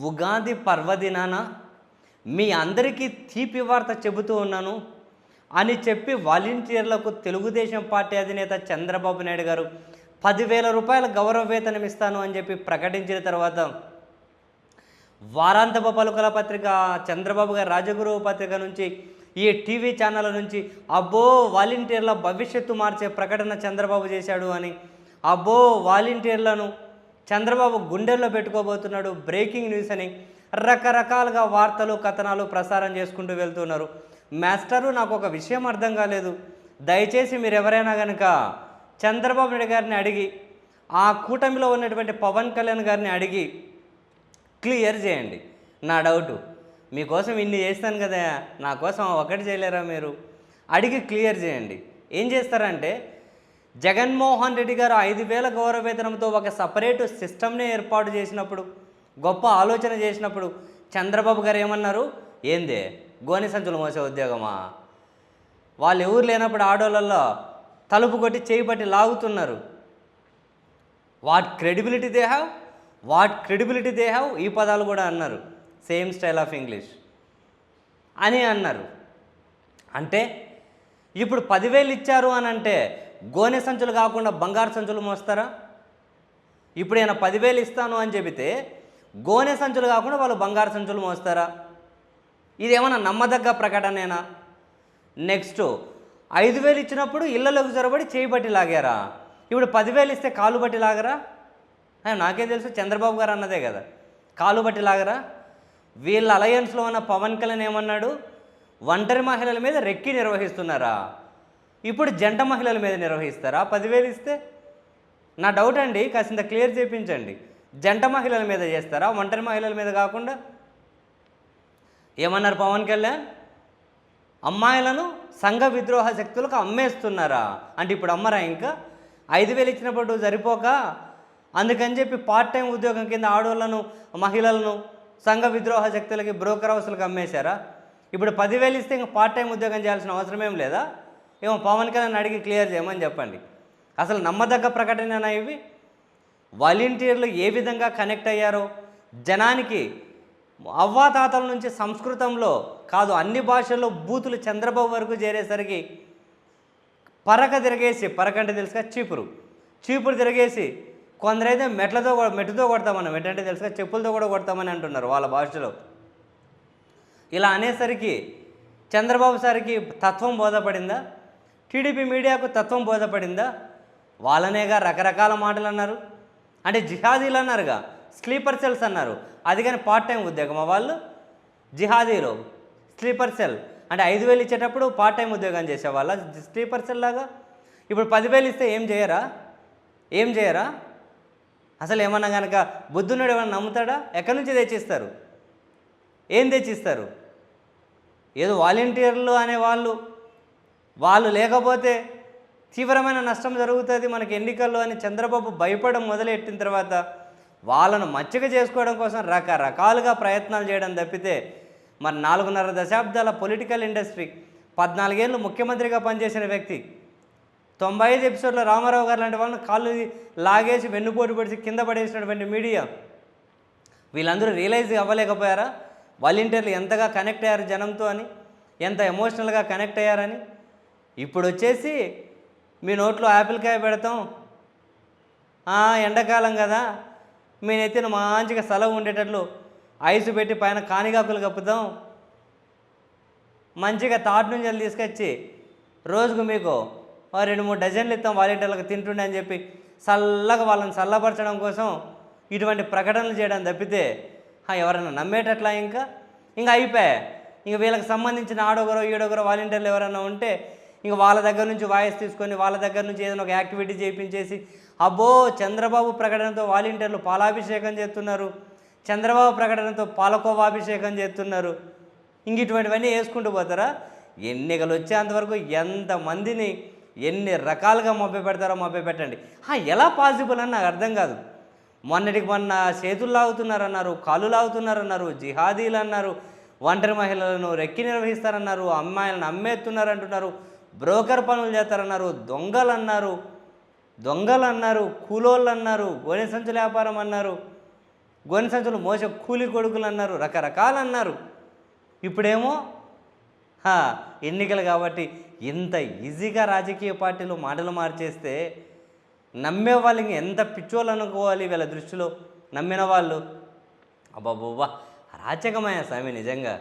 ఉగాది పర్వదినాన మీ అందరికీ తీపి వార్త చెబుతూ ఉన్నాను. అని చెప్పి వాలంటీర్లకు తెలుగుదేశం పార్టీ అధినేత చంద్రబాబు నాయుడు గారు పదివేల రూపాయల గౌరవ వేతనం ఇస్తాను అని చెప్పి ప్రకటించిన తర్వాత వారాంతపు పలుకల పత్రిక చంద్రబాబు గారి రాజగురు పత్రిక నుంచి ఈ టీవీ ఛానల్ నుంచి అబ్బో వాలంటీర్ల భవిష్యత్తు మార్చే ప్రకటన చంద్రబాబు చేశాడు అని అబ్బో వాలంటీర్లను చంద్రబాబు గుండెల్లో పెట్టుకోబోతున్నాడు బ్రేకింగ్ న్యూస్ అని రకరకాలుగా వార్తలు కథనాలు ప్రసారం చేసుకుంటూ వెళ్తున్నారు. మాస్టరు నాకు ఒక విషయం అర్థం కాలేదు. దయచేసి మీరు ఎవరైనా కనుక చంద్రబాబు నాయుడు గారిని అడిగి ఆ కూటమిలో ఉన్నటువంటి పవన్ కళ్యాణ్ గారిని అడిగి క్లియర్ చేయండి. నా డౌటు మీకోసం ఇన్ని చేస్తాను కదా నా కోసం ఒకటి చేయలేరా మీరు? అడిగి క్లియర్ చేయండి. ఏం చేస్తారంటే జగన్మోహన్ రెడ్డి గారు ఐదు వేల గౌరవ వేతనంతో ఒక సపరేట్ సిస్టమ్నే ఏర్పాటు చేసినప్పుడు గొప్ప ఆలోచన చేసినప్పుడు చంద్రబాబు గారు ఏమన్నారు? ఏందే? గోని సంచులు మోసే ఉద్యోగమా? వాళ్ళు ఎవరు లేనప్పుడు ఆడోళ్ళల్లో తలుపు కొట్టి చేయి పట్టి లాగుతున్నారు. What credibility they have what credibility they have ఈ పదాలు కూడా అన్నారు. Same style of English. అని అన్నారు. అంటే ఇప్పుడు పదివేలు ఇచ్చారు అని అంటే గోనె సంచులు కాకుండా బంగారు సంచులు మోస్తారా? ఇప్పుడు ఏమైనా పదివేలు ఇస్తాను అని చెబితే గోనె సంచులు కాకుండా వాళ్ళు బంగారు సంచులు మోస్తారా? ఇదేమన్నా నమ్మదగ్గ ప్రకటనేనా? నెక్స్ట్ ఐదు వేలు ఇచ్చినప్పుడు ఇళ్ళలోకి జొరబడి చేయి బట్టి లాగారా? ఇప్పుడు పదివేలు ఇస్తే కాలు బట్టి లాగరా? నాకేం తెలుసు చంద్రబాబు గారు అన్నదే కదా. కాలు బట్టి లాగరా? వీళ్ళ అలయన్స్లో ఉన్న పవన్ కళ్యాణ్ ఏమన్నాడు? ఒంటరి మహిళల మీద రెక్కి నిర్వహిస్తున్నారా? ఇప్పుడు జంట మహిళల మీద నిర్వహిస్తారా? పదివేలు ఇస్తే? నా డౌట్ అండి కాసింత క్లియర్ చేయించండి జంట మహిళల మీద చేస్తారా? ఒంటరి మహిళల మీద కాకుండా? ఏమన్నారు పవన్ కళ్యాణ్? అమ్మాయిలను సంఘ విద్రోహ శక్తులకు అమ్మేస్తున్నారా? అంటే ఇప్పుడు అమ్మరా ఇంకా? ఐదు వేలు ఇచ్చినప్పుడు సరిపోక? అందుకని చెప్పి పార్ట్ టైం ఉద్యోగం కింద ఆడవాళ్ళను మహిళలను సంఘ విద్రోహ శక్తులకి బ్రోకర్ హౌస్లకు అమ్మేశారా? ఇప్పుడు పదివేలు ఇస్తే ఇంకా పార్ట్ టైం ఉద్యోగం చేయాల్సిన అవసరం ఏం లేదా? ఏమో పవన్ కళ్యాణ్ అడిగి క్లియర్ చేయమని చెప్పండి. అసలు నమ్మదగ్గ ప్రకటన ఇవి? వాలంటీర్లు ఏ విధంగా కనెక్ట్ అయ్యారో? జనానికి అవ్వాతాతల నుంచి సంస్కృతంలో కాదు అన్ని భాషల్లో బూతులు చంద్రబాబు వరకు చేరేసరికి పరక తిరగేసి పరక అంటే తెలుసుగా చీపురు. చీపురు తిరగేసి కొందరైతే మెట్లతో మెట్టుతో కొడతామని మెట్టంటే తెలుసుగా చెప్పులతో కూడా కొడతామని అంటున్నారు వాళ్ళ భాషలో. ఇలా అనేసరికి చంద్రబాబు సార్కి తత్వం బోధపడిందా? టీడీపీ మీడియాకు తత్వం బోధపడిందా? వాళ్ళనేగా రకరకాల మాటలు అన్నారు అంటే జిహాదీలు అన్నారుగా స్లీపర్ సెల్స్ అన్నారు. అది కానీ పార్ట్ టైం ఉద్యోగమా వాళ్ళు? జిహాదీలు. Sleeper cell. అంటే ఐదు వేలు ఇచ్చేటప్పుడు పార్ట్ టైం ఉద్యోగం చేసేవాళ్ళ స్లీపర్ సెల్ లాగా? ఇప్పుడు పదివేలు ఇస్తే ఏం చేయరా? ఏం చేయరా? అసలు ఏమన్నా కనుక బుద్ధునుడు ఏమన్నా నమ్ముతాడా? ఎక్కడి నుంచి తెచ్చిస్తారు? ఏం తెచ్చిస్తారు? ఏదో వాలంటీర్లు అనే వాళ్ళు వాళ్ళు లేకపోతే తీవ్రమైన నష్టం జరుగుతుంది. మనకి ఎన్నికల్లో అని చంద్రబాబు భయపడడం మొదలెట్టిన తర్వాత వాళ్ళను మచ్చిక చేసుకోవడం కోసం రకరకాలుగా ప్రయత్నాలు చేయడం తప్పితే మరి నాలుగున్నర దశాబ్దాల పొలిటికల్ ఇండస్ట్రీ పద్నాలుగేళ్ళు ముఖ్యమంత్రిగా పనిచేసిన వ్యక్తి తొంభై ఐదు ఎపిసోడ్లో రామారావు గారు లాంటి వాళ్ళని కాళ్ళు లాగేసి వెన్నుపోటు పడిచి కింద పడేసినటువంటి మీడియా వీళ్ళందరూ రియలైజ్ అవ్వలేకపోయారా? వాలంటీర్లు ఎంతగా కనెక్ట్ అయ్యారు జనంతో అని? ఎంత ఎమోషనల్గా కనెక్ట్ అయ్యారని? ఇప్పుడు వచ్చేసి మీ నోట్లో యాపిల్కాయ పెడతాం. ఎండాకాలం కదా. మీ నెత్తిన మంచిగా సెలవు ఉండేటట్లు ఐస్ పెట్టి పైన కానిగాకులు కప్పుతాం. మంచిగా తాటి నుంచి తీసుకొచ్చి రోజుకు మీకు రెండు మూడు డజన్లు ఇస్తాం వాలంటీర్లకు తింటుండే అని చెప్పి చల్లగా వాళ్ళని చల్లపరచడం కోసం ఇటువంటి ప్రకటనలు చేయడం తప్పితే ఎవరైనా నమ్మేటట్లా ఇంకా? ఇంకా అయిపోయా. ఇంక వీళ్ళకి సంబంధించిన ఆడొకరో ఈడొకరో వాలంటీర్లు ఎవరైనా ఉంటే ఇంక వాళ్ళ దగ్గర నుంచి వాయిస్ తీసుకొని వాళ్ళ దగ్గర నుంచి ఏదైనా ఒక యాక్టివిటీ చేయించేసి అబ్బో చంద్రబాబు ప్రకటనతో వాలంటీర్లు పాలాభిషేకం చేస్తున్నారు. చంద్రబాబు ప్రకటనతో పాలకోవాభిషేకం చేస్తున్నారు. ఇంక ఇటువంటివన్నీ వేసుకుంటూ పోతారా? ఎన్నికలు వచ్చేంతవరకు ఎంతమందిని ఎన్ని రకాలుగా మభ్య పెడతారో మభ్య పెట్టండి. ఎలా పాసిబుల్ అని నాకు అర్థం కాదు. మొన్నటికి మొన్న చేతులు లాగుతున్నారన్నారు కాళ్ళు లాగుతున్నారన్నారు జిహాదీలు అన్నారు ఒంటరి మహిళలను రెక్కి నిర్వహిస్తారన్నారు అమ్మాయిలను అమ్మేస్తున్నారంటున్నారు బ్రోకర్ పనులు చేస్తారన్నారు దొంగలు అన్నారు దొంగలు అన్నారు కూలోళ్ళు అన్నారు గోనె సంచుల వ్యాపారం అన్నారు గోనె సంచులు మోస కూలి కొడుకులు అన్నారు రకరకాలు అన్నారు ఇప్పుడేమో హా, ఎన్నికలు కాబట్టి ఇంత ఈజీగా రాజకీయ పార్టీలు మాటలు మార్చేస్తే నమ్మే వాళ్ళు ఎంత పిచ్చోళ్ళు అనుకోవాలి వీళ్ళ దృష్టిలో? నమ్మిన వాళ్ళు? అబ్బాబోబా అరాచకమైన స్వామి నిజంగా.